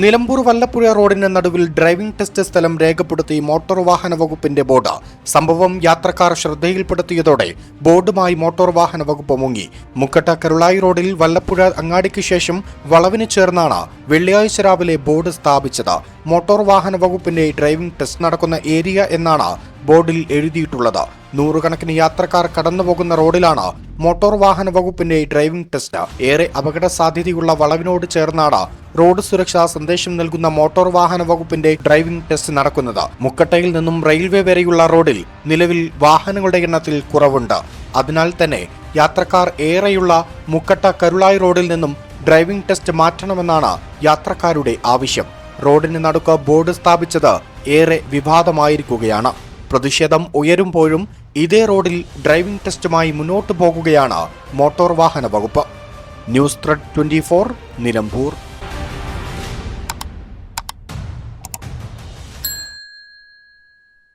നിലമ്പൂർ വല്ലപ്പുഴ റോഡിന് നടുവിൽ driving test സ്ഥലം രേഖപ്പെടുത്തി മോട്ടോർ വാഹന വകുപ്പിന്റെ ബോർഡ്. സംഭവം യാത്രക്കാർ ശ്രദ്ധയിൽപ്പെടുത്തിയതോടെ ബോർഡുമായി മോട്ടോർ വാഹന വകുപ്പ് മുങ്ങി. മുക്കട്ട കരുളായി റോഡിൽ വല്ലപ്പുഴ അങ്ങാടിക്ക് ശേഷം വളവിന് ചേർന്നാണ് വെള്ളിയാഴ്ച രാവിലെ ബോർഡ് സ്ഥാപിച്ചത്. മോട്ടോർ വാഹന വകുപ്പിന്റെ ഡ്രൈവിംഗ് ടെസ്റ്റ് നടക്കുന്ന ഏരിയ എന്നാണ് ബോർഡിൽ എഴുതിയിട്ടുള്ളത്. നൂറുകണക്കിന് യാത്രക്കാർ കടന്നുപോകുന്ന റോഡിലാണ് മോട്ടോർ വാഹന വകുപ്പിന്റെ ഡ്രൈവിംഗ് ടെസ്റ്റ്. ഏറെ അപകട സാധ്യതയുള്ള വളവിനോട് ചേർന്നാണ് റോഡ് സുരക്ഷാ സന്ദേശം നൽകുന്ന മോട്ടോർ വാഹന വകുപ്പിന്റെ ഡ്രൈവിംഗ് ടെസ്റ്റ് നടക്കുന്നത്. മുക്കട്ടയിൽ നിന്നും റെയിൽവേ വരെയുള്ള റോഡിൽ നിലവിൽ വാഹനങ്ങളുടെ എണ്ണത്തിൽ കുറവുണ്ട്. അതിനാൽ തന്നെ യാത്രക്കാർ ഏറെയുള്ള മുക്കട്ട കരുളായി റോഡിൽ നിന്നും ഡ്രൈവിംഗ് ടെസ്റ്റ് മാറ്റണമെന്നാണ് യാത്രക്കാരുടെ ആവശ്യം. റോഡിന് നടുക്ക് ബോർഡ് സ്ഥാപിച്ചത് ഏറെ വിവാദമായിരിക്കുകയാണ്. പ്രതിഷേധം ഉയരുമ്പോഴും ഇതേ റോഡിൽ ഡ്രൈവിംഗ് ടെസ്റ്റുമായി മുന്നോട്ടു പോകുകയാണ് മോട്ടോർ വാഹന വകുപ്പ്. News thread twenty Nilambur.